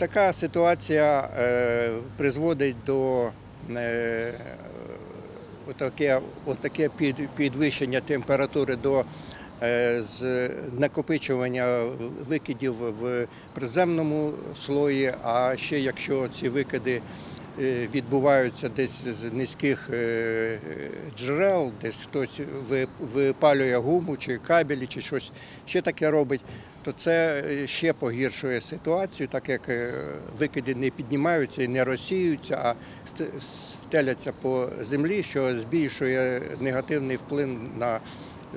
така ситуація е, призводить до е, отаке, отаке під, підвищення температури до е, з накопичування викидів в приземному слої, а ще якщо ці викиди відбуваються десь з низьких е, джерел, десь хтось ви- випалює гуму чи кабелі, чи щось ще таке робить, то це е, ще погіршує ситуацію, так як е, викиди не піднімаються і не розсіюються, а ст- стеляться по землі, що збільшує негативний вплив на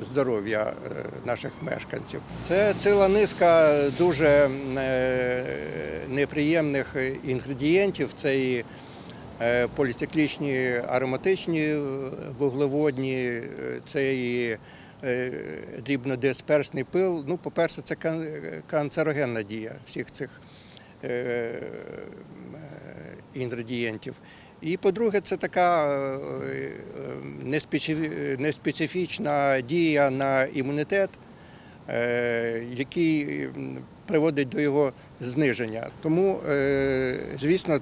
здоров'я е, наших мешканців. Це ціла низка дуже е, неприємних інгредієнтів. Це і е, поліциклічні ароматичні е, вуглеводні, е, це і е, дрібнодисперсний пил. Ну, по-перше, це канцерогенна дія всіх цих е, е, інгредієнтів. І по-друге, це така е, е, неспецифі- неспецифічна дія на імунітет, е, який приводить до його зниження. Тому, е, звісно,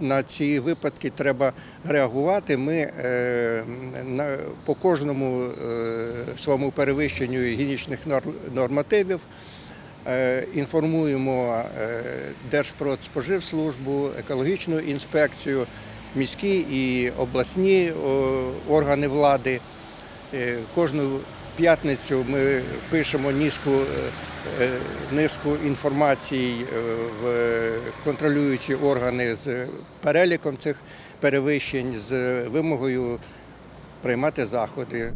на ці випадки треба реагувати. Ми е, на, по кожному е, своєму перевищенню гігієнічних нор- нормативів е, інформуємо Держпродспоживслужбу, екологічну інспекцію, міські і обласні органи влади. Кожну п'ятницю ми пишемо низку, е, е, низку інформацій е, в контролюючі органи з переліком цих перевищень, з вимогою приймати заходи.